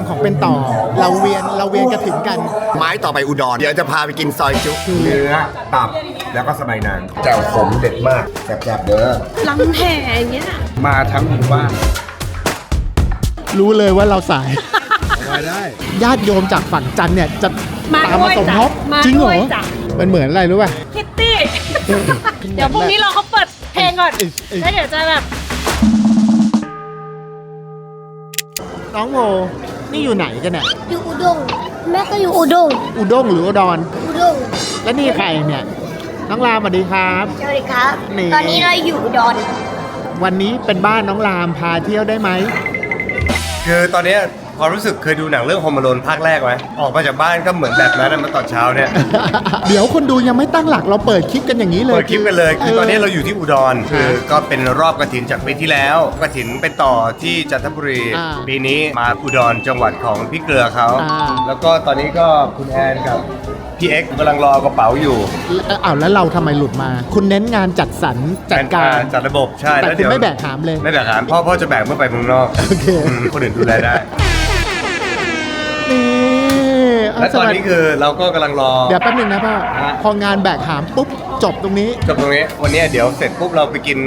มของเป็นต่อ เราเวียนเราเวียนกระถิ่นกัน ไม้ต่อไปอุดร เดี๋ยวจะพาไปกินซอยจุเนื้อตับแล้วก็สบายนางแจ่วขมเด็ดมากแซ่บๆเด้อลำแห่อย่างเงี้ยมาทั้งหมู่บ้านรู้เลยว่าเราสาย มาได้ญาติโยมจากฝั่งจันทร์เนี่ยจะมาตามมาด้วยสมทบจ้ะมาจริงเหรด้อวยจ้ะมันเหมือนอะไรรู้ป่ะคิตตี้เดี๋ยวพรุ่งนี้เราเขาเปิดเพลงก่อนเอ้ยเอ้ยแล้วเดี๋ยวจะแบบน้องโม นี่อยู่ไหนกันเนี่ยอยู่อุดงแม่ก็อยู่อุดงอุด้งหรืออุดรอุดงแล้วนี่ใครเนี่ยน้องรามสวัสดีครับสวัสดีครับนี่ตอนนี้เราอยู่อุดรวันนี้เป็นบ้านน้องรามพาเที่ยวได้ไหมคือตอนเนี้ย ความรู้สึกเคยดูหนังเรื่องโฮมโลนภาคแรกไหมออกมาจากบ้านก็เหมือนแบบนั้นนะมาตอนเช้าเนี่ย เดี๋ยวคนดูยังไม่ตั้งหลักเราเปิดคลิปกันอย่างนี้เลย เปิดคลิปกันเลยคือตอนนี้เราอยู่ที่อุดรฮะคือก็เป็นรอบกระถินจากปีที่แล้วกระถินเป็นต่อที่จันทบุรีอ่าปีนี้มาอุดรจังหวัดของพี่เกลือเขาอ่า แล้วก็ตอนนี้ก็คุณแอนกับพี่เอ็กซ์กำลังรอกระเป๋าอยู่แล้วอ้าวแล้วเราทำไมหลุดมา คุณเน้นงานจัดสรรจัดการ จัดระบบใช่แต่แล้วคุณเดี๋ยวไม่แบกหามเลย ไม่แบกหามพ่อพ่อจะแบกเมื่อไปเมืองนอกโอเคอืมคนอื่นดูแลได้ และตอนสวัสนี้ดีคือเราก็กำลังรอ เดี๋ยวแป๊บนึงนะพ่อฮะ พองานแบกหามปุ๊บจบตรงนี้ จบตรงนี้วันนี้เดี๋ยวเสร็จปุ๊บเราไปกิน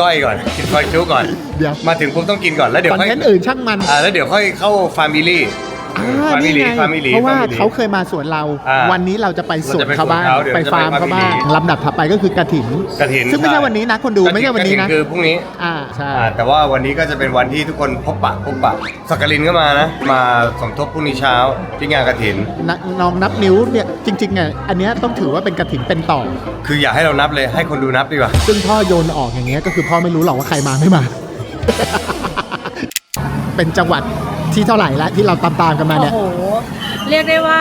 ก้อยก่อน กินก้อยจุก่อน เดี๋ยว มาถึงปุ๊บต้องกินก่อนแล้วเดี๋ยวคอนค่อยเทนต์อื่นช่างมัน อ่าแล้วเดี๋ยวค่อยเข้าฟาร์มิลี่ อ่าฟาร์มินี่ลี่ไงฟาร์มิลี่เพราะว่าเขาเคยมาสวนเรา อ่าวันนี้เราจะไปสวนเขาบ้างเราจะไปไปสวนเขาฟาร์มเขาบ้างเดี๋ยวจะไปฟาร์มลำดับถัดไปก็คือกระถิน กระถินซึ่งไม่ใช่วันนี้นะคนดูไม่ใช่วันนี้นะกฐคือพรุ่งนี้อ่าใช่ อ่าแต่ว่าวันนี้ก็จะเป็นวันที่ทุกคนพบปะพบปะสักกลินก็มานะ มาสมทบพรุ่งนี้เช้าที่งานกระถินนน้องนับนิ้วเนี่ยจริงๆเนี่ยอันเนี้ยต้องถือว่าเป็นกระถินเป็นต่อ คืออย่าให้เรานับเลยให้คนดูนับดีกว่า ซึ่งพ่อโยนออกอย่างเงี้ยก็คือพ่อไม่รู้หรอกว่าใครมาไม่มา เป็นจังหวัด ที่เท่าไหร่ละที่เราตามๆกันมาโอ้เนี่ยโห เรียกได้ว่า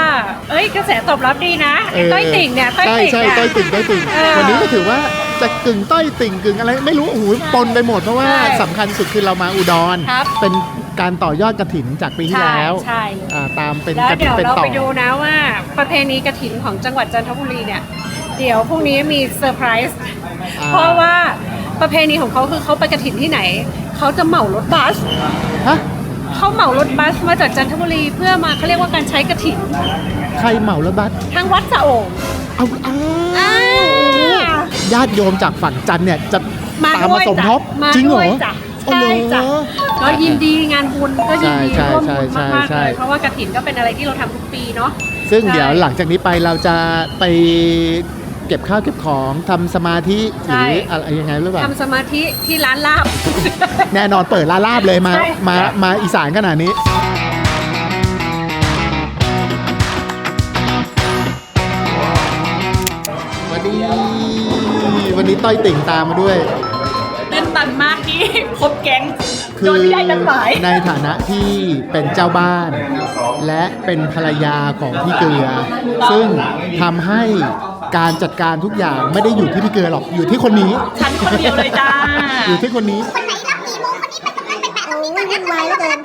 เอ้ยกระแสตอบรับดีนะไอ้ต้อยติ่งเนี่ยต้อยใช่ติ่งใช่เนี่ยต้อยติ่งต้อยติ่ง เออ วันนี้ก็ถือว่าจะกึ่งต้อยติ่งกึ่งอะไรไม่รู้โอ้โหปนไปหมดเพราะว่าใช่สำคัญสุดคือเรามาอุดร ครับเป็นการต่อยอดกระถินจากปีที่ใช่แล้วใช่ อ่าตามเป็นแล้วกระถิเดี๋นยวเป็นเราต่อ ไปดูนะว่าประเพณีกระถินของจังหวัดจันทบุรีเนี่ย เดี๋ยวพรุ่งนี้มีเซอร์ไพรส์อ่า เพราะว่าประเพณีของเขาคือเขาไปกระถินที่ไหน เขาจะเหมารถบัส ฮะ เขาเหมารถบัสมาจากจันทบุรีเพื่อมาเขาเรียกว่าการใช้กระถินใครเหมารถบัสทางวัดสะโองเอาอ้าวอ่าญาติโยมจากฝั่งจันทร์เนี่ยจะมาตามด้มาวยสมจ้ะทบมาจริงเหรด้อ วยจ้ะอ๋อใช่เหรอจ้ะก็ยินดีงานบุญก็ยินดีใช่ร่วมใช่บุญใช่มากๆใช่ เลยเพราะว่ากระถินก็เป็นอะไรที่เราทำทุกปีเนาะ ซึ่งใช่ เดี๋ยวหลังจากนี้ไปเราจะไป เก็บข้าวเก็บของทำสมาธิหใช่ รืออะไรยังไงหรือเปล่าทำสมาธิที่ร้านลาบ แน่นอนเปิดร้านลาบเลยมาใช่ มามาอีสานขนาดนี้ วันนี้วันนี้ต้อยติ่งตามมาด้วยเต้นตันมากที่ครบแก๊งคืโดยไม่ได้นัดหมายในฐานะที่เป็นเจ้าบ้าน และเป็นภรรยาของพี่เกลือ ซึ่งทำให้ การจัดการทุกอย่างไม่ได้อยู่ที่พี่เกลือหรอกอยู่ที่คนนี้ ฉันคนเดียวเลยจ้า อยู่ที่คนนี้ โอ้ยวุ่นวายเหลือเกิน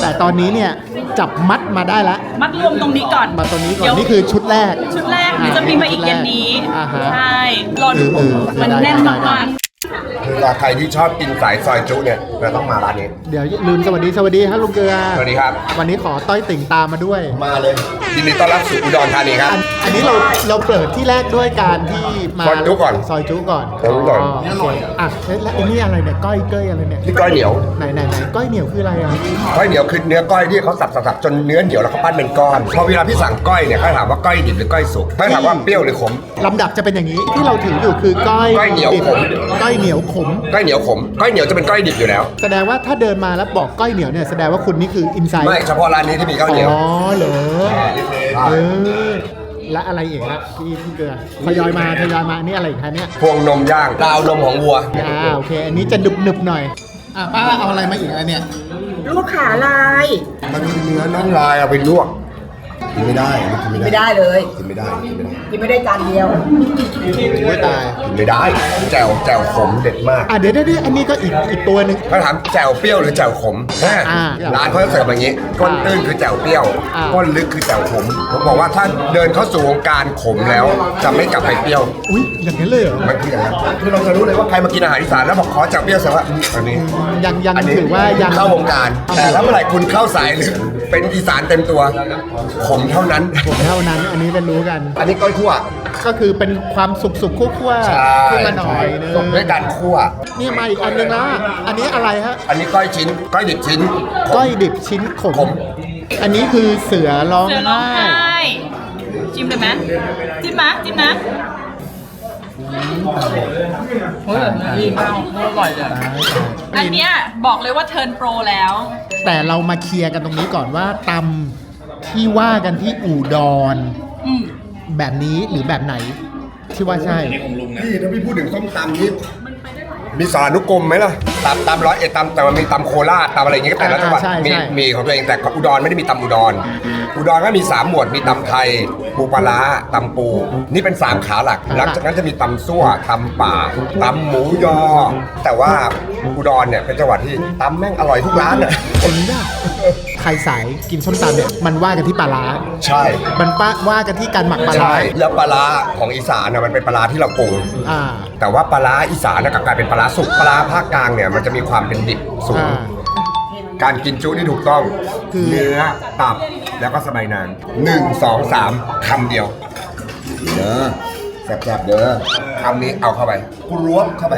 แต่ตอนนี้เนี่ยจับมัดมาได้แล้วมัดรวมตรงนี้ก่อนมาตอนนี้ก่อนเดี๋ยว นี่คือชุดแรก ชุดแรกเดี๋ยวจะมีมาอีกเย็นนี้ อ่าฮะใช่ รอดูเออเออมันได้แน่นได้มาก คือใครที่ชอบกินสายซอยจุเนี่ยเราต้องมาร้านนี้ เดี๋ยวลืมสวัสดีสวัสดีครับลุงเกลือสวัสดีครับ วันนี้ขอต้อยติ่งตามมาด้วย มาเลยยินดีต้อนรับสู่อุดรธานีครับ อันอันนี้เราเราเปิดที่แรกด้วยการที่มาซอยจุก่อนซอยจุก่อนซอยจุก่อนโเคอะเอ๊ะแล้วไอ้นี่อะไรเนี่ยก้อยเก้ยอะไรเนี่ยนี่ก้อยเหนียวไหนไหนไหนก้อยเหนียวคืออะไรอะก้อยเหนียวคือเนื้อก้อยที่เขาสับสับสับจนเนื้อเหนียวแล้วเขาปั้นเป็นก้อนพอเวลาพี่สั่งก้อยเนี่ยเขาถามว่าก้อยดิบหรือก้อยสุกเขาถามว่าเปรี้ยวหรือขมลำดับจะเป็นอย่างนี้ที่เราถืออยู่คือก้อยก้อยเหนียวดิบขมก้อยเหนียวขมก้อยเหนียวขมก้อยเหนียวจะเป็นก้อยดิบอยู่แล้ว แสดงว่าถ้าเดินมาแล้วบอกก้อยเหนียวเนี่ยแสดงว่าคุณนี่คืออินไซด์ไม่เฉพาะร้านนี้ที่มีก้อยเหนียวอ๋อเหรอเออและอะไรอีกครับพี่พี่เกลือทยอยมาทยอยมาอันนี่อะไรอีกคะเนี่ยพวงนมย่างดาวนมของวัว อ่าโอเค อันนี้จะหนึบหนึบๆหน่อยอะป้าเอาอะไรมาอีกอันเนี่ยๆลูกขาลาย มันมีเนื้อน้องลายเอาไปลวก กินไม่ได้กินไม่ได้เลยกินไม่ได้กินไม่ได้กินไม่ได้จานเดียว โอ้ยตาย กินไม่ได้แจ่วแจ่วขมเด็ดมาก อะเดี๋ยวเดี๋ยวเดี๋ยวอันนี้ก็อีกอีกตัวหนึ่งเขาถามแจ่วเปรี้ยวหรือแจ่วขมแม่อ่าร้านเขาจะเสิร์ฟอย่างนี้ ก้นตื้นคือแจ่วเปรี้ยว อ่า ก้นลึกคือแจ่วขม ผมบอกว่าถ้าเดินเข้าสู่วงการขมแล้ว จะไม่กลับไปเปรี้ยว อุ้ยอย่างนั้นเลยเหรอมันคืออย่างนั้นคือเราจะรู้เลยว่าใครมากินอาหารอีสานแล้วบอกขอแจ่วเปรี้ยวแสดงว่าอืมอันนี้ ยังยังอันนี้ถือว่ายังเข้าวงการ แต่ถ้าเมื่อไหร่คุณเข้าสายหรือเป็นอีสานเต็มตัว ขมเท่านั้น ผมเท่านั้นอันนี้เป็นรู้กัน อันนี้ก้อยคั่วก็คือเป็นความสุกสุกๆคั่วใช่ๆขึ้นมาหน่อยนึงส่งด้วยการคั่ว นี่มาอีกอันหนึงแล้วอะอันนี้อะไรฮะ อันนี้ก้อยชิ้น ก้อยดิบชิ้น ก้อยดิบชิ้นขมขมอันนี้คือเสือร้องเสือร้องไห้ไห้จิ้มเลยไหมจิ้มนะจิ้มนะอันเนี้ยบอกเลยว่าเทิร์นโปรแล้ว แต่เรามาเคลียร์กันตรงนี้ก่อนว่าตำ ที่ว่ากันที่อูดอนอืมแบบนี้หรือแบบไหน ที่ว่าใช่พี่ถ้าพี่พูดถึงส้มตำนี่มีสารานุกรมไหมล่ะตำตำร้อยเอ็ดตำแต่มันมีตำโคราชตำอะไรอย่างเงี้ยแต่ละจังหวัดอ่าใช่ มีใช่มีของตัวเองแต่อุดรไม่ได้มีตำอุดร อุดรก็มีสามหมวดมีตำไทย ปูปลาร้าตำปู นี่เป็นสามขาหลักหลังจากนั้นจะมีตำซั่วตำป่าตำหมูยอ แต่ว่าอุดรเนี่ยเป็นจังหวัดที่ตำแม่งอร่อยทุกร้านอะผมเนี่ย ใครสายกินส้มตำเนี่ยมันว่ากันที่ปลาร้าใช่ มันปะว่ากันที่การหมักปลาร้า ใช่ แล้วปลาร้าของอีสานน่ะมันเป็นปลาร้าที่เราปรุง อ่า แต่ว่าปลาร้าอีสานน่ะกลับกลายเป็นปลาร้าสุกปลาร้าภาคกลางเนี่ยมันจะมีความเป็นดิบสูง อ่า การกินจุที่ถูกต้องคือ เนื้อตับแล้วก็สะใบายนางหนึ่งสองสามคำเดียวเด้อ แซ่บๆเด้อคำนี้เอาเข้าไปกรวบเข้าไป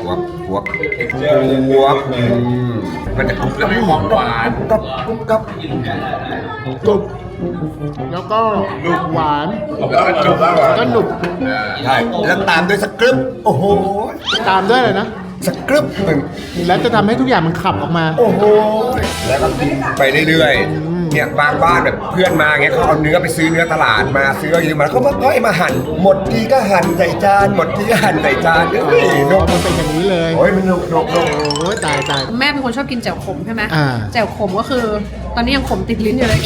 กรวบกรวบกรวบอืมมันจะกรุบกรับหอมหวานกรุบกรับกรุบกรับกรุบแล้วก็หวานแล้วก็จุบแล้วก็หนุบใช่แล้วตามด้วยสกรึบโอ้โหตามด้วยเลยนะสกรึบหนึ่งแล้วจะทำให้ทุกอย่างมันขับออกมา โอ้โหแล้วก็กินไปเรื่อยๆ เนี่ยบางบ้านแบบเพื่อนมาเงี้ยเขาเอาเนื้อไปซื้อเนื้อตลาดมาซื้ออะไรมาเขามาก้อยมาหั่นหมดทีก็หั่นใส่จานหมดทีก็หั่นใส่จานเฮ้ยนกมันเป็นอย่างนี้เลยโอ้ยมันนกนกนกโอ้ยตายตายแม่เป็นคนชอบกินแจ่วขมใช่ไหมอ่า แจ่วขมก็คือตอนนี้ยังขมติดลิ้นอยู่เลย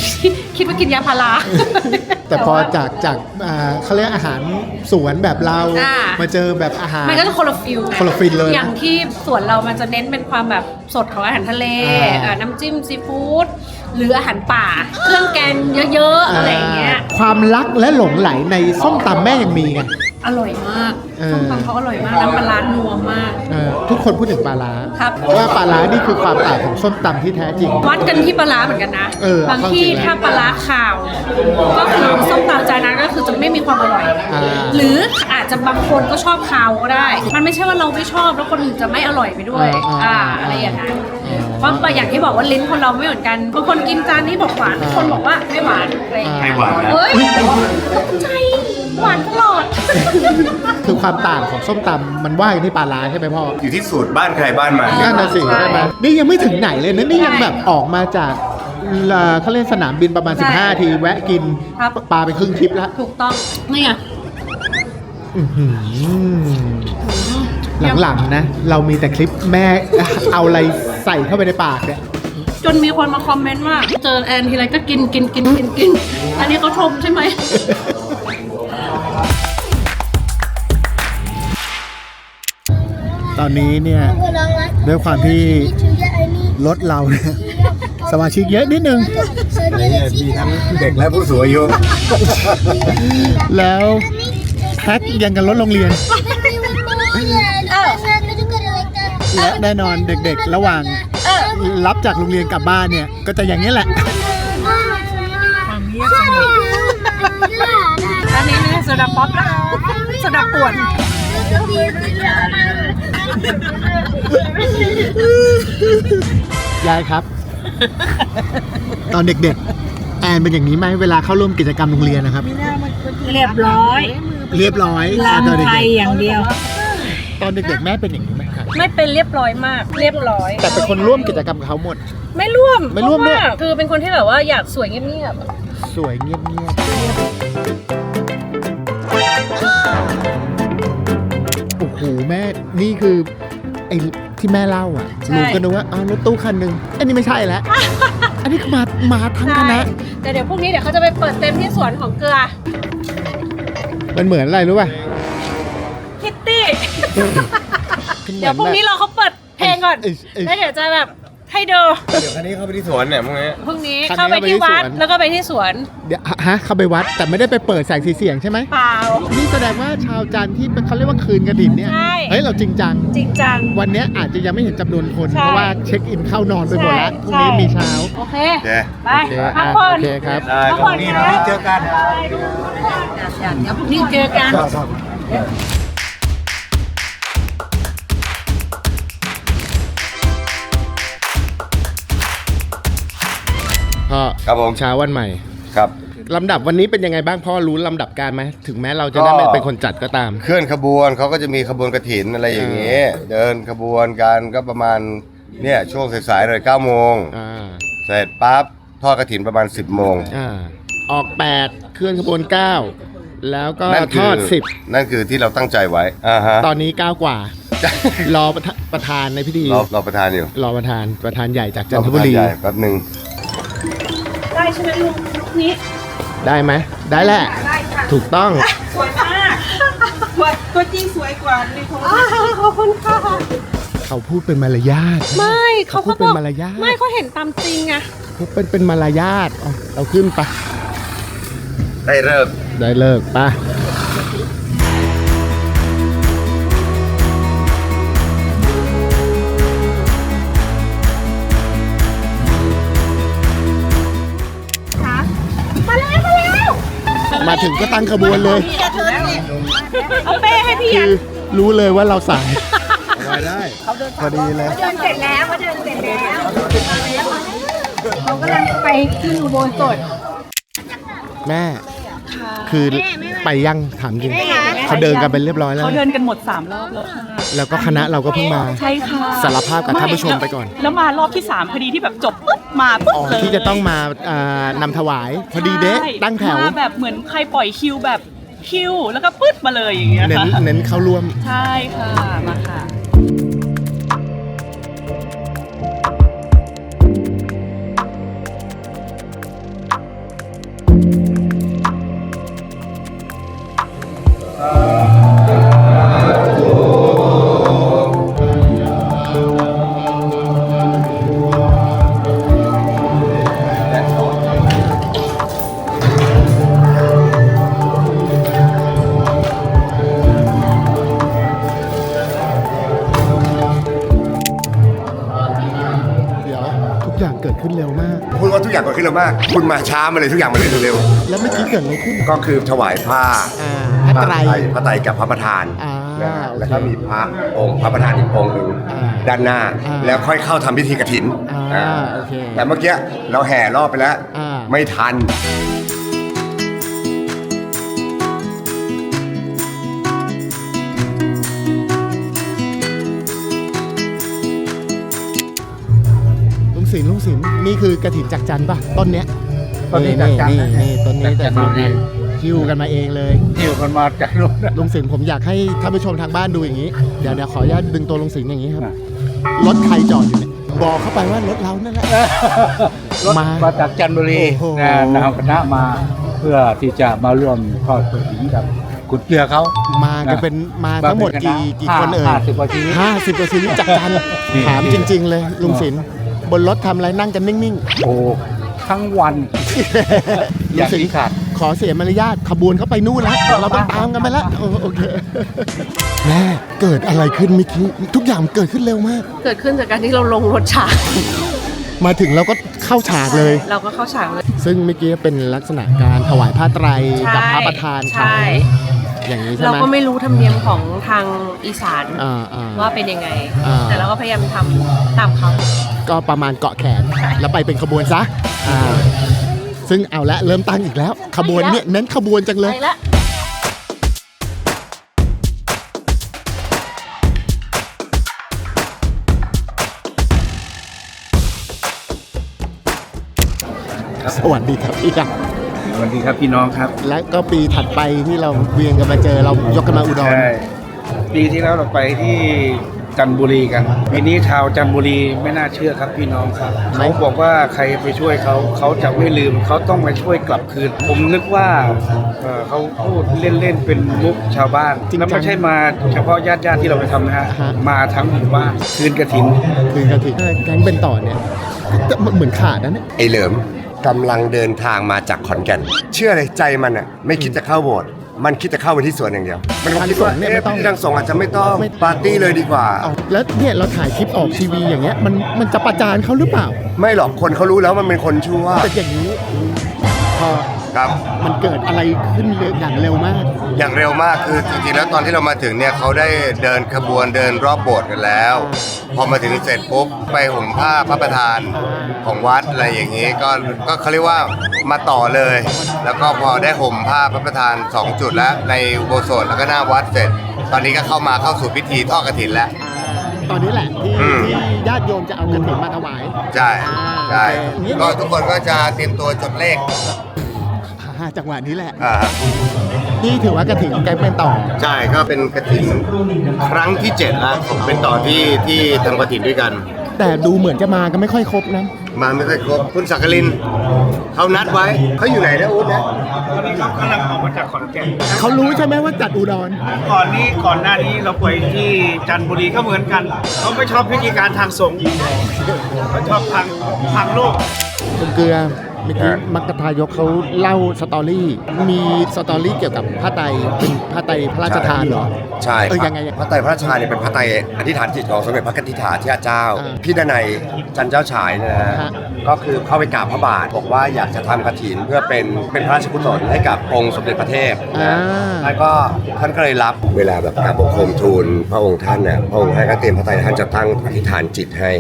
คิดว่ากินยาพารา แต่พอจากจากอ่าเขาเรียกอาหารสวนแบบเรา อ่า มาเจอแบบอาหาร มันก็จะคนละฟิลไงคนละฟิลเลยนะอย่างที่สวนเรามันจะเน้นเป็นความแบบสดของอาหารทะเลอ่า อ่าน้ำจิ้มซีฟู้ดหรืออาหารป่า เครื่องแกงเยอะๆ อะไรอย่างเงี้ย ความรักและหลงไหลในส้มตำแม่ยังมีไง อร่อยมากเออ ส้มตำเขาอร่อยมากน้ำปลาร้านัวมาก เออทุกคนพูดถึงปลาร้าครับ ว่าปลาร้านี่คือความต่างของส้มตำที่แท้จริง วัดกันที่ปลาร้าเหมือนกันนะเออบางที่เข้าใจแล้วถ้าปลาร้าขาว ก็คือส้มตำจานนั้นก็คือจะไม่มีความอร่อย อ่า หรืออาจจะบางคนก็ชอบขาวก็ได้ มันไม่ใช่ว่าเราไม่ชอบแล้วคนอื่นจะไม่อร่อยไปด้วยอ่าอ่าอ่าอะไรอย่างนั้นอ่าเพราะบางอย่างที่บอกว่าลิ้นคนเราไม่เหมือนกันบางคนกินจานนี้บอกหวานบางคนบอกว่าไม่หวานอะไรอย่างเงี้ยไม่หวานนะ เฮ้ยตกใจ หวานตลอด คือความต่างของส้มตำมันว่ากันที่ปลาร้าใช่ไหมพ่ออยู่ที่สูตรบ้านใครบ้านมันนั่นน่ะสิใช่ไหมนี่ยังไม่ถึงไหนเลยนะนี่ยังแบบออกมาจากเอ่อเขาเล่นสนามบินประมาณ ใช่15 ทีแวะกินครับ ปลาไปครึ่งทริปแล้วถูกต้องนี่ไง อื้อหือหลังๆนะ เรามีแต่คลิปแม่ เอาอะไรใส่เข้าไปในปากเนี่ย จนมีคนมาคอมเมนต์ว่า เจอแอนทีไรก็กินกินกินกินกิน อันนี้เขาชมใช่ไหม ตอนนี้เนี่ย ด้วยความที่รถเราเนี่ยสมาชิกเยอะนิดนึงมีทั้งเด็กและผู้สูงอายุแล้วแพ็คยังกันรถโรงเรียน และแน่นอนเด็กๆ ระหว่างรับจากโรงเรียนกลับบ้านเนี่ย ก็จะอย่างนี้แหละ อันนี้ไม่ใช่โซดาป๊อปนะโซดาป่วน ยายครับ ตอนเด็กๆ แอนเป็นอย่างนี้ไหมเวลาเข้าร่วมกิจกรรมโรงเรียนนะครับ เรียบร้อยเรียบร้อยตอนลำไทเด็ยกอย่างเดียว ๆตอนเด็กๆแม่เป็นอย่างนี้ไหมครับไม่เป็นเรียบร้อยมาก เรียบร้อย แต่เป็นคนร่วมกิจกรรมกับเขาหมด ไม่ร่วมไม่ร่วมด้วยเพาะาคือเป็นคนที่แบบว่าอยากสวยเงียบสวยเงียบๆโอ้โหแม่นี่คือไอ้ที่แม่เล่าอะลุงก็นึกว่าอ้าวรถตู้คันหนึ่งอันนี้ไม่ใช่แล้วๆอันนี้คือมามาทั้งคณะแต่เดี๋ยวพรุ่งนี้เดี๋ยวเขาจะไปเปิดเต็มที่สวนของเกลือมันเหมือนอะไรรู้ป่ะคิตตี้ เดี๋ยวพรุ่งนี้เราเขาเปิดเพลงก่อนเอ้ยเอ้ยแล้วเดี๋ยวจะแบบ ให้ดูเดี๋ยวคันนี้เข้าไปที่สวนเนี่ยพวกนี้พรุ่งนี้คันนี้เข้าไปที่วัดเข้าไปที่สวนแล้วก็ไปที่สวนเดี๋ยวฮะเข้าไปวัดแต่ไม่ได้ไปเปิดแสงสีเสียงใช่ไหมเปล่า นี่แสดงว่าชาวจันทร์ที่เขาเรียกว่าคืนกระถินเนี่ยใช่ เฮ้ยเราจริงจัง จริงจัง วันเนี้ยอาจจะยังไม่เห็นจำนวนคน ใช่เพราะว่าเช็คอินเข้านอนไปหมดแล้วพรุ่งนี้ใช่มีเช้า โอเคโอเคไปโอเคพักอะผ่อโอนเคครับพักผ่อนนะเจอกัน เดี๋ยวพรุ่งนี้เจอกัน พ่อครับผมเช้าวันใหม่ครับลำดับวันนี้เป็นยังไงบ้างพ่อรู้ลำดับการไหมถึงแม้เราจะได้ก็ไม่เป็นคนจัดก็ตาม เคลื่อนขบวนเขาก็จะมีขบวนกระถินอะไรอย่างเงี้ยเดินขบวนกันก็ประมาณเนี่ยช่วงสายๆเลย9โมงอ่าเสร็จปั๊บทอดกระถินประมาณ 10โมงอ่าออก8เคลื่อนขบวน 9 แล้วก็นั่นทคืออดนั่นคือที่เราตั้งใจไว้อ่าฮะ10ตอนนี้ 9 กว่า รอประธประธานในพิธีเราเราประทานอยู่ รอประธานประธานใหญ่จากจัเรานปทระบุธานรีใหญ่แป๊บหนึ่งได้ ใช่ไหมลุงลุกนี้ได้ไหมได้แหละถูกต้อง สวยมากตัวตัวจริงสวยกว่าในโทรทัศน์ขอบคุณค่ะ เขาพูดเป็นมารยาท ไม่เขาเขาพูก็ดเป็บนอกมารยาท ไม่เขาเห็นตามจริงไงเขาเป็นเป็นมารยาทเอาเราขึ้นไปะได้เลิกได้เลิกปะ มาถึงก็ตั้งขบวนเลย เอาเป้ให้พี่คือรู้เลยว่าเราสายได้พอดีเลยเดินเสร็จแล้วมาเดินเสร็จแล้วเรากำลังไปขึ้นอุโบสถแม่คือไปยังถามจริงเขาเดินกันไปเรียบร้อยแล้วเขาเดินกันหมด3รอบแล้วค่ะ แล้วก็คณะเราก็เพิ่งมาใช่ค่ะสารภาพกับท่านผู้ชมไปก่อน แล้วมารอบที่ 3 พอดีที่แบบจบปุ๊บมาปุ๊บอ๋อเลยที่จะต้องมาอ่านำถวายพอดีเด้ใช่ตั้งแถวมาแบบเหมือนใครปล่อยคิวแบบคิวแล้วก็ปึ๊ดมาเลยอย่างเงี้ยเน้นค่ะเน้นเข้าร่วม ใช่ค่ะมาค่ะ เกิดขึ้นเร็วมาก คุณมาช้ามาเลยทุกอย่างมันเลยเร็วแล้วเมื่อกี้เกิดอะไรขึ้นก็คือถวายผ้าอ่าพระไตร พระไตรกับพระประธานอ่านะฮะโอเคแล้วก็มีพระองค์พระประธานอีกองค์หนึ่งอ่าด้านหน้าอ่าแล้วค่อยเข้าทำพิธีกฐินอ่าอ่าโอเคแต่เมื่อกี้เราแห่รอบไปแล้ว อ่า ไม่ทัน ลุงศิลป์ลุงศิลป์นี่คือกระถินจากจันทร์ป่ะต้นเนี้ยต้นนี้จากจันทร์นี่นี่ต้นนี้จากจากจัจันนททร์ร์คิวกันมาเองเลย หิวกันมาจากนู่นลุงศิลป์ผมอยากให้ท่านผู้ชมทางบ้านดูอย่างนี้ เดี๋ยวเดี๋ยวขออนุญาตดึงตัวลุงศิลป์อย่างนี้ครับ อะ รถใครจอดอยู่เนี่ยบอกเข้าไปว่ารถเรานั่นแหละ รถมามาจากจันทบุรีโอ้โห นะนำคณะมาเพื่อที่จะมาร่วมทอดกระถิ่นกับกุดเกลือเขา มากันเป็นมาทั้งหมดกี่กี่คนเอ่ยห้าสิบกว่าชีวิต ห้าสิบกว่าชีวิตจากจันทร์นี่ถามจริง ๆ เลยลุงศิลป์ บนรถทำอะไรนั่งกันนิ่งโอ้ทั้งวัน ๆอลุย่างงศิลนี้ป์ขาด ขอเสียมารยาทขบวนเขาไปนู่นแล้วเราต้องตามกันไปแล้วโอโอเคแม่เกิดอะไรขึ้นเมื่อกี้ทุกอย่างเกิดขึ้นเร็วมาก เกิดขึ้นจากการที่เราลงรถฉากมาถึงเราก็เข้าฉากเลย เราก็เข้าฉากเลย ซึ่งเมื่อกี้เป็นลักษณะการถวายผ้าไตรกับพระประธานใช่เขา อย่างนี้ใช่เราไหม ก็ไม่รู้ธรรมเนียมของทางอีสานอ่าอ่าว่าเป็นยังไง อ่า แต่เราก็พยายามทำตามเขา ก็ประมาณเกาะแขน แล้วไปเป็นขบวนซะอ่าซึ่งเอาละเริ่มตั้งอีกแล้ว ขบวนเนี่ยเน้นขบวนจังเลย ไปละสวัสดีครับพี่ครับ สวัสดีครับพี่น้องครับ และก็ปีถัดไปที่เราเวียนกันมาเจอเรายกกันมาอุดร ใช่ปีที่แล้วเราไปที่จันทบุรีกันปีนี้ชาวจันทบุรีไม่น่าเชื่อครับพี่น้องครับเขาบอกว่าใครไปช่วยเขาเขาจะไม่ลืมเขาต้องมาช่วยกลับคืน ผมนึกว่าเอ่อเขาพูดเล่นๆเป็นมุกชาวบ้านจริงจังแล้วไม่ใช่มาเฉพาะญาติญาติๆที่เราไปทำนะฮะฮะ มาทั้งหมู่บ้านคืนกระถิน คือกระถิ่นแก๊งเป็นต่อเนี่ยเหมือนขาดนะเนี่ยไอเหลิม กำลังเดินทางมาจากขอนแก่น เชื่อเลยใจมันอะไม่คิดจะเข้าโบสถ์มันคิดจะเข้าไปที่สวนอย่างเดียว มันคงคิดว่าทางสงฆ์เนี่ยไม่เอ๊ะต้องที่ทางสงฆ์อาจจะไม่ต้องปาร์ตี้เลยดีกว่า เอาแล้วเนี่ยเราถ่ายคลิปออกทีวีอย่างเงี้ยมันมันจะประจานเขาหรือเปล่า ไม่หรอกคนเขารู้แล้วมันเป็นคนชั่ว แต่อย่างนี้พอ ครับ มันเกิดอะไรขึ้นเร็วอย่างเร็วมาก อย่างเร็วมากคือจริงๆแล้วตอนที่เรามาถึงเนี่ยเขาได้เดินขบวนเดินรอบโบสถ์กันแล้ว พอมาถึงเสร็จปุ๊บไปห่มผ้าพระประธานของวัดอะไรอย่างนี้ก็ก็เขาเรียกว่ามาต่อเลย แล้วก็พอได้ห่มผ้าพระประธาน 2 จุดแล้วในอุโบสถแล้วก็หน้าวัดเสร็จ ตอนนี้ก็เข้ามาเข้าสู่พิธีทอดกฐินแล้ว ตอนนี้แหละที่อืม ที่ญาติโยมจะเอากระถิ่นมาถวาย ใช่ใช่โอเค ก็ทุกคนก็จะเตรียมตัวจดเลข อ่าจังหวะนี้แหละ อ่านี่ถือว่ากระถิ่นแก๊งเป็นต่อ ใช่ก็เป็นกฐินครั้งที่เจ็ดแล้วผมเป็นต่อที่ที่ทำกฐินด้วยกัน แต่ดูเหมือนจะมากันไม่ค่อยครบนะ มาไม่ค่อยครบคุณสักกลินเขานัดไว้เขาอยู่ไหนนะอุ๊ดนะตอนนี้เขากำลังออกมาจากขอนแก่นเขารู้ใช่ไหมว่าจัดอุดร ก่อนนี้ก่อนหน้านี้เราไปที่จันทบุรีก็เหมือนกัน เขาไม่ชอบพิธีการทางสงฆ์เขาชอบทางทางโลก คุณเกลือ เมื่อกี้มักกะทายกเขาเล่าสตอรี่ มีสตอรี่เกี่ยวกับพระไตรเป็นพระไตรพระราชทานเหรอ ใช่เออครับยังไงอะพระไตรพระราชทานเนี่ยเป็นพระไตรอธิษฐานจิตของสมเด็จพระกนิษฐาธิราชเจ้า อ่าพี่ดนัยจันเจ้าฉายเนยนะฮะฮะ ก็คือเข้าไปกราบพระบาทบอกว่าอยากจะทำกฐินเพื่อเป็นเป็นพระราชกุศลให้กับองค์สมเด็จพระเทพ อ่า ท่านก็ท่านก็เลยรับเวลาแบบกราบบังคมทูลพระองค์ท่านเนี่ยพระองค์ท่านก็เตรียมพระไตรท่านจะตั้งอธิษฐานจิตให้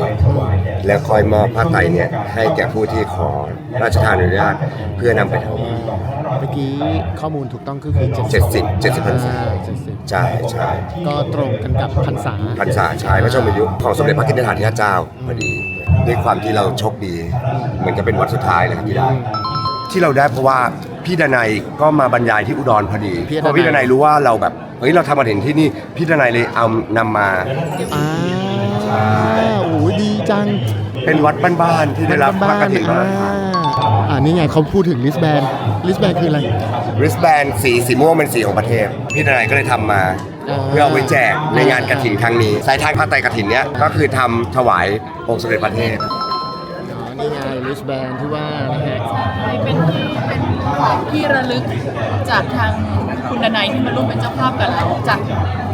แล้วคอยมอบพระไตรเนี่ยให้แก่ผู้ที่ขอพระราชทานอนุญาตเพื่อนำไปถวายเมื่อกี้ข้อมูลถูกต้องก็คือ70 70พรรษา เจ็ดสิบใช่ใช่ก็ตรงกันกับพรรษา พรรษาชายพระชนมายุของสมเด็จพระกินธาธิราชเจ้าพอดีด้วยความที่เราโชคดี เหมือนจะเป็นวันสุดท้ายเลยครับที่ได้ ที่เราได้เพราะว่าพี่ดนัยก็มาบรรยายที่อุดรพอดีพี่ดนัย พอพี่ดนัยรู้ว่าเราแบบเฮ้ยเราทำมาถึงที่นี่พี่ดนัยเลยเอานำมา อ่าโอ้ยดีจังเป็นวัดบ้านๆที่ได้รับพระกฐินอ่ามา อ่านี่ไงเขาพูดถึงลิสแบนลิสแบนคืออะไร ริสแบนสีสีม่วงเป็นสีของประเทศ พี่ดนัยก็เลยทำมา อ่า เพื่อเอาไว้แจกในงานกฐินครั้งนี้สายทางพระไตรกฐินเนี้ยก็คือทำถวายองค์สมเด็จพระเทพอ๋อนี่ไงลิสแบนที่ว่านะฮะเป็นที่เป็นของที่ระลึกจากทางคุณดนัยที่มาร่วมเป็นเจ้าภาพกับเราจาก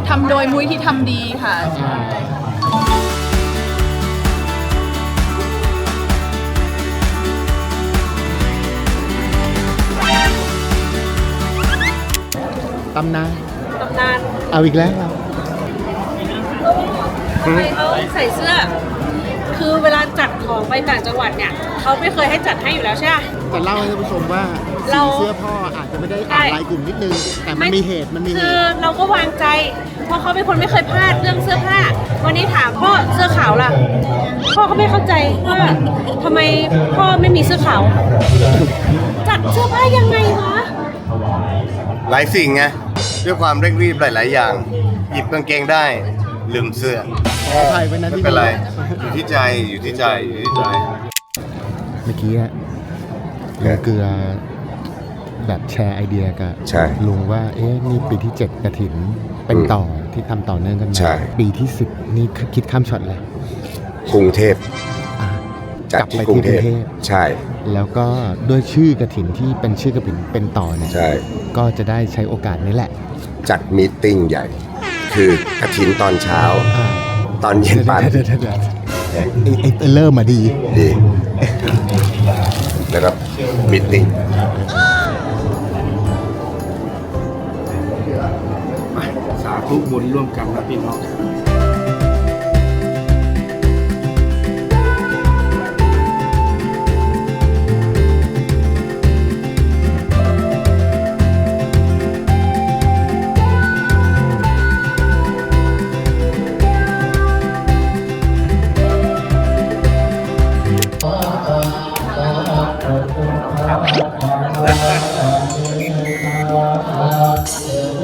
ทำโดยมุ้ยที่ทำดีค่ะอ่า ตำนานตำนานเอาอีกแล้วเราทำไมเขาใส่เสื้อ คือเวลาจัดของไปต่างจังหวัดเนี่ยเขาไม่เคยให้จัดให้อยู่แล้วใช่ไหมจะเล่าให้ท่านผู้ชมว่าเราสีเสื้อพ่ออาจจะไม่ได้อ่านลายกลุ่มนิดนึง แต่มันมีเหตุมันมีเหคือตุเราก็วางใจ เพราะเขาเป็นคนไม่เคยพลาดเรื่องเสื้อผ้า วันนี้ถามพ่อเสื้อขาวล่ะ พ่อก็ไม่เข้าใจว่าทำไมพ่อไม่มีเสื้อขาว จัดเสื้อผ้ายังไงวะ หลายสิ่งไงด้วยความเร่งรีบหลาย ๆ อย่าง หยิบกางเกงได้ลืมเสื้อขออภัยไว้นะไม่ที่เป็นไร อยู่ที่ใจอยู่ที่ใจอยู่ที่ใจ เมื่อกี้อะลุงเกลือแบบแชร์ไอเดียกับใช่ลุงว่าเอ๊ะนี่ปีที่ 7 กระถินเป็นต่อที่ทำต่อเนื่องกันมาใช่ ปีที่ 10 นี่คิดข้ามช็อตเลย กรุงเทพอะ จัดกลับที่ไปกรุงเทพที่กรุงเทพใช่ แล้วก็ด้วยชื่อกระถินที่เป็นชื่อกระถินเป็นต่อเนี่ยใช่ ก็จะได้ใช้โอกาสนี้แหละ จัดมีตติ้งใหญ่ คือกระถินตอนเช้าอ่าตอนเย็นปาร์เดี๋ยวตี้เดี๋ยวเดี๋ยวไอ้ไอ้ไอ้เริ่มมาดีดีแล้วก็มีตติ้งสาธุบุญร่วมกันนะพี่น้อง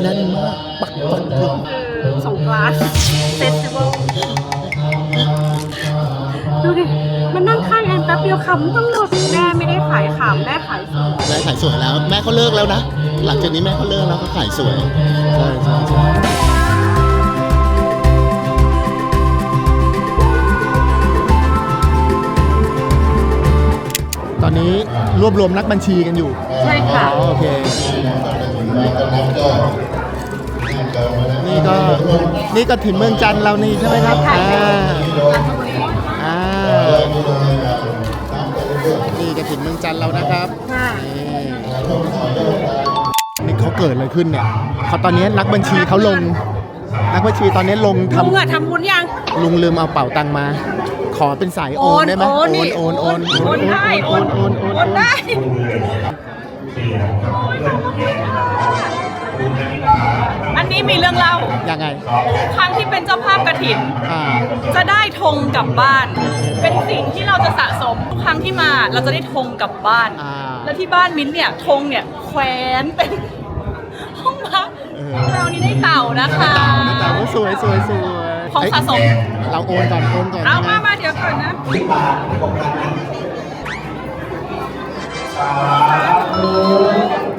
นั่นมากปักฟันถือสองกลาสเซสติวัลดูดิ มันนั่งข้างแอนแป๊บเดียวขำต้องหมดแม่ไม่ได้ขายขำแม่ขายสวยแม่ขายสวยแล้ว แม่เขาเลิกแล้วนะ หลังจากนี้แม่เขาเลิกแล้วก็ขายสวย ใช่ใช่ตอนนี้รวบรวมนักบัญชีกันอยู่ ใช่ค่ะ โอเค นี่ก็นี่ก็ถึงเมืองจันทร์เรานี่ใช่ไหมครับอ่าอ่านี่ก็ถึงเมืองจันทร์เรานะครับค่ะนี่เขาเกิดอะไรขึ้นเนี่ยเขาตอนนี้นักบัญชีเขาลง นักบัญชีตอนนี้ลงลุงทำอะทำบุญยังลุงลืมเอาเป่าตังค์มา ขอเป็นสายโอนได้ไหมโอนนี่โอนโอนโอนได้โอนโอนโอนโอนได้ มีเรื่องเล่า ยังไง ครั้งที่เป็นเจ้าภาพกระถิน อ่า จะได้ธงกลับบ้าน เป็นสิ่งที่เราจะสะสมทุกครั้งที่มาเราจะได้ธงกลับบ้าน อ่าและที่บ้านมิ้นท์เนี่ยธงเนี่ยแขวนเป็นห้องพักเออ เรานี่ได้เต่านะคะแต่ว่าสวยสวยสวยของสะสม เอ้ยเราโอนก่อนโอนก่อนเอามาใช่ไหมาเดี๋ยวก่อนนะ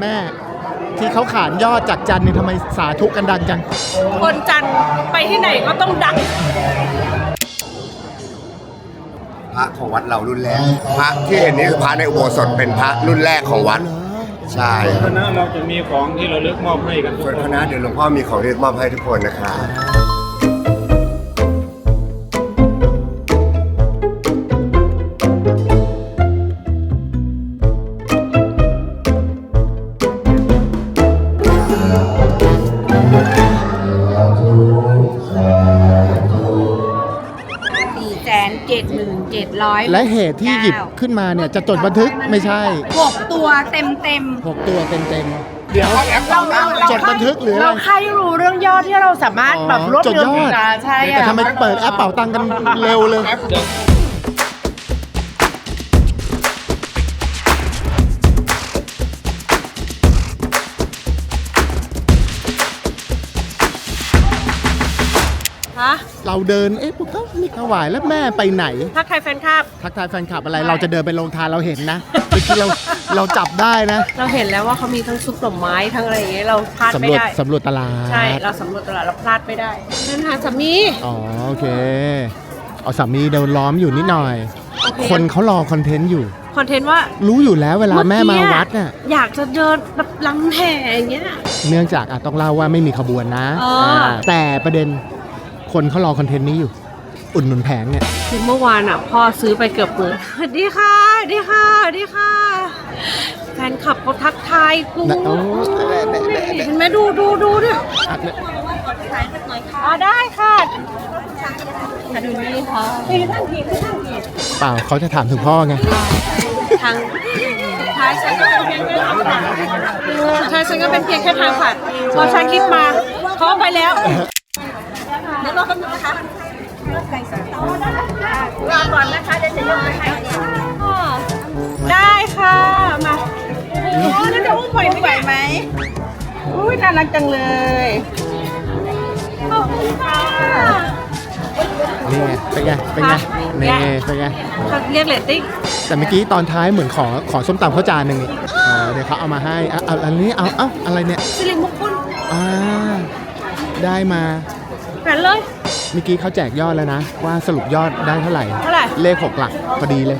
แม่ ที่เขาขานยอดจากจันทร์นี่ทำไมสาธุกันดังจัง คนจันทร์ไปที่ไหนก็ต้องดัง พระของวัดเรารุ่นแรก พระที่เห็นนี่คือพระในอุโบสถเป็นพระรุ่นแรกของวัด ใช่คณะเราจะมีของที่เราเลือกมอบให้กันทุกส่วนคคนณะเดี๋ยวหลวงพ่อมีของที่มอบให้ทุกคนนะครับ และเหตุที่หยิบขึ้นมาเนี่ยจะจดบันทึกไม่ใช่ หกตัวเต็มเต็มหกตัวเต็มเต็มๆเดี๋ยวจดบันทึกหรืออะไร เราใครรู้เรื่องยอดที่เราสามารถแบบรวบจดรวยมอดได้ใช่แต่อะ ทำไมเปิดแอปเป่าตังค์กันเร็วเลย ฮะ เราเดิน เอ๊ะปุ๊บก็มีถวายแล้วแม่ไปไหน ถ้าใครแฟนคลับ ทักทายแฟนคลับอะไรเราจะเดินไปลงทานเราเห็นนะเมื่อกี้เรา เราจับได้นะเราเห็นแล้วว่าเขามีทั้งซุปหน่อไม้ทั้งอะไรอย่างเงี้ยเราพลาดสำไม่รวจได้ สำรวจตลาดใช่ เราสำรวจตลาดเราพลาดไม่ได้เดินหาสามีอ๋อโอเค เอาสามีเดินล้อมอยู่นิดหน่อย โอเคคนเขารอคอนเทนต์อยู่ คอนเทนต์ว่ารู้อยู่แล้วเวลาแม่มาวัดน่ะ อยากจะเดินแบบลำแห่อย่างเงี้ย เนื่องจากอะต้องเล่าว่าไม่มีขบวนนะอ๋ออ่าแต่ประเด็น คนเขารอคอนเทนต์นี้อยู่ อุดหนุนแผงเนี่ยคือเมื่อวานอะพ่อซื้อไปเกือบหมื่นสวัสดีค่ะสวัสดีค่ะสวัสดีค่ะแฟนคลับเขาทักทายกูนะโอ้เห็นไหมดูดูดูดิอะเนี่ยอ๋อได้ค่ะมาดูนี่ค่ะพี่ท่านพี่ท่านพี่เปล่าเขาจะถามถึงพ่อไง ทางท้ายฉันก็เป็นเพียงแค่ทางผ่านท้ายฉันก็เป็นเพียงแค่ทางผ่านพอฉันคิดมาเขาเอาไปแล้วเดี๋ยวรอแป๊บนึงนะคะรอก่อนนะคะเดี๋ยวจะยกไปให้ได้ค่ะ มาโอ้โหแล้วจะอุ้มไหวไหวไหมอุ้ยน่ารักจังเลยขอบคุณค่ะนี่ไงเป็นไงเป็นไงค่ะนี่เป็นไงเขาเรียกเรตติ้งแต่เมื่อกี้ตอนท้ายเหมือนขอขอส้มตำข้าวจานหนึ่งนี่เออเดี๋ยวเขาเอามาให้อะเอาอันนี้เอาเอ้าอะไรเนี่ยสิริมงคลอ่าได้มา หันเลย เมื่อกี้เขาแจกยอดแล้วนะ ว่าสรุปยอดได้เท่าไหร่ เท่าไหร่ เลขหกหลักพอดีเลย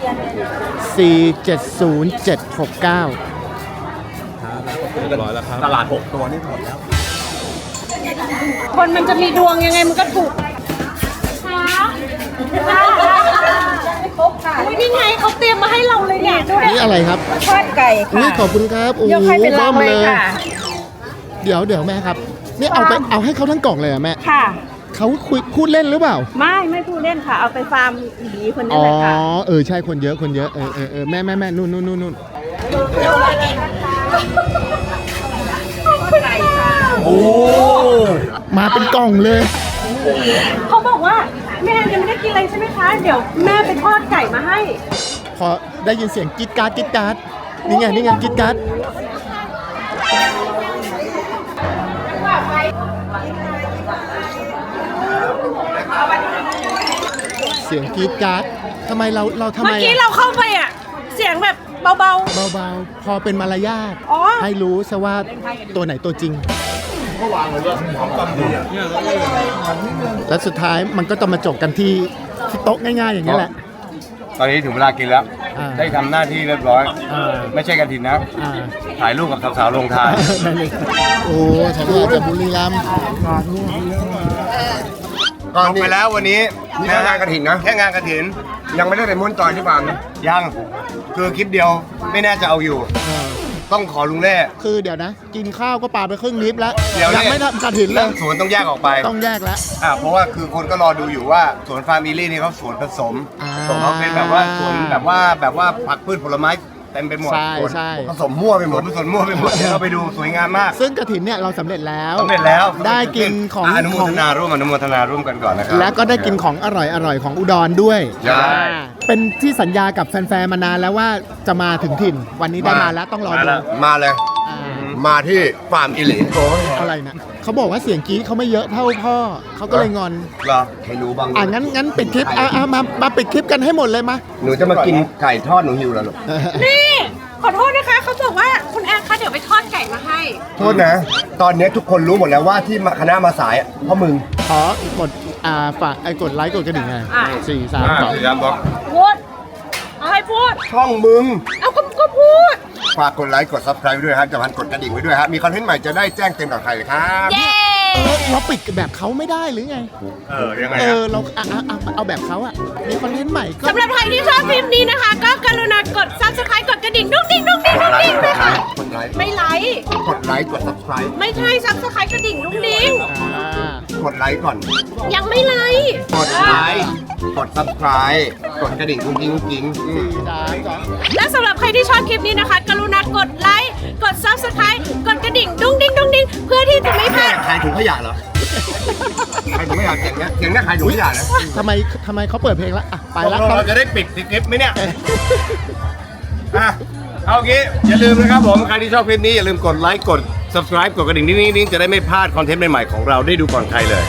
4 7 0 7 6 9คนมันจะมีดวงยังไงมันก็ถูกอุ้ยนี่ไงเขาเตรียมมาให้เราเลยเนี่ยดูดินี่อะไรครับทอดไก่อุ้ยค่ะขอบคุณครับโอ้โหยกให้เป็นลับ้งมเลยค่ะเดี๋ยวเดี๋ยวแม่ครับ นี่เอาไปเอาให้เขาทั้งกล่องเลยเหรอะแม่ ค่ะ เขาคุยพูดเล่นหรือเปล่า ไม่ไม่พูดเล่นค่ะ เอาไปฟาร์มหมีคนนี้อ๋อเลยค่ะเออ ใช่ คนเยอะ คนเยอะ เออเออเออแม่แม่แม่นู่นนู่นนู่นนู่นโอ้ มาเป็นกล่องเลย เขาบอกว่าแม่ยังไม่ได้กินอะไรใช่ไหมคะ เดี๋ยวแม่ไปทอดไก่มาให้ พอได้ยินเสียงกิ๊ดการ์ดกิ๊ดการ์ดนี่ไง นี่ไงกิ๊ดการ์ด เสียงกิ๊ดการ์ดทำไมเราเราทำไมเมื่อกี้อะเราเข้าไปอะเบา เบาๆ พอเป็นมารยาทอ๋อ ให้รู้ซะว่าตัวไหนตัวจริง และสุดท้ายมันก็จะมาจบกันที่ที่โต๊ะง่ายๆ อย่างนี้ยแหละ ตอนนี้ถึงเวลากินแล้ว อ่า ได้ทำหน้าที่เรียบร้อย อ่าไม่ใช่กันถินนะ อ่าถ่ายรูปกับสาวๆลงทาน นั่นเองโอ้ฉันมาจากบุรีรัมย์ ก่อนไปแล้ววันนี้นี่แค่งานกระถิ่นนะ แค่งานกระถิน ยังไม่ได้ไปม้วนจอยที่ฟาร์มนะยัง คือคลิปเดียวไม่น่าจะเอาอยู่ เออต้องขอลุงเล่ คือเดี๋ยวนะ กินข้าวก็ปาไปครึ่งลิฟต์แล้ว เดี๋ยวยังไม่ทำกระถินเลเรื่อยงสวนต้องแยกออกไปต้องแยกแล้ว อ่าเพราะว่าคือคนก็รอดูอยู่ว่าสวนฟาร์มอีลี่นี่เขาสวนผสมอ่า ของเขาเป็นแบบว่าสวนแบบว่าแบบว่าผักพืชผลไม้เต็มไปหมดใช่สวนใช่ ผสมมั่วไปหสมวดนผสมมั่วไปหมดเดี๋ยวเราไปดูสวยงามมากซึ่งกระถินเนี่ยเราสำเร็จแล้ว สำเร็จแล้วได้กินของะอนุโมของทนาร่วมอนุโมทนาร่วมกันก่อนนะครับ แล้วก็ได้กินของอร่อยอร่อยของอุดรด้วยใช่ อ่าเป็นที่สัญญากับแฟนๆมานานแล้วว่าจะมาถึงถิ่น วันนี้ได้มาแล้วต้องรอดู มาเลยอ่า มาที่ฟาร์มอิหลีอะไรนะเขาบอกว่าเสียงกรี๊ดเขาไม่เยอะเท่าพ่อเขาก็เลยงอน เหรอให้รู้บ้างอะงั้นงั้นปิดคลิปอะอะมามาปิดคลิปกันให้หมดเลยมา หนูจะมากินไก่ทอดหนูหิวแล้วลูกๆนี่ ขอโทษนะคะ เขาบอกว่าคุณแอนคะเดี๋ยวไปทอดไก่มาให้ โทษนะ ตอนนี้ทุกคนรู้หมดแล้วว่าที่มาคณะมาสายอะเพราะมึง ขอกดอ่าฝากไอ้กดไลค์กดกระดิ่งไงอะ สี่สามสองครับบอกพูดเอาให้ พูด ช่องมึง เอาก็ก็พูด ฝากกดไลค์กด subscribe ไว้ด้วยครับจะพันกดกระดิ่งไว้ด้วยครับมีคอนเทนต์ใหม่จะได้แจ้งเตือนกับใครเลยครับ เย้ เออเราปิดแบบเขาไม่ได้หรือไง เออ ยังไงเออะอเราอะอะอะเอาแบบเขาอะมีคอนเทนต์ใหม่ก็ สำหรับใครที่ชอบคลิปนี้นะคะ ก็กรุณากด subscribe กดกระดิ่งดุ๊งดิ้งดุ๊งดิ้งดุ๊งดิ้งด้วยค่ะ กดไลค์ไม่ไลค์ กดไลค์กด subscribe ไม่ใช่ subscribe กระดิ่งดุ๊งดิ้งอ่า กดไลค์ก่อน ยังไม่ไลค์กดไลค์กด subscribe กดกระดิ่งกุ้งกิ้งกุ้งกิ้งอืมสี่สามสองและสำหรับใครที่ชอบคลิปนี้นะคะ กรุณากดไลค์กด subscribe กดกระดิ่งดุ๊งดิ้งดุ๊งดิ้งเพื่อที่จะไม่พลาด ขายถุงขยะเหรอ ขายถุงขยะเสียงเนี้ยเสียงเนี้ยขายถุงขยะนะทำไมทำไมเขาเปิดเพลงแล้วอะไปแล้วตกลงต้องเราจะได้ปิดคลิปไหมเนี่ย อะ เอางี้ อย่าลืมนะครับผม ใครที่ชอบคลิปนี้ อย่าลืมกดไลค์ กด subscribe กดกระดิ่งนิดนี้จะได้ไม่พลาดคอนเทนต์ใหม่ๆของเราได้ดูก่อนใครเลย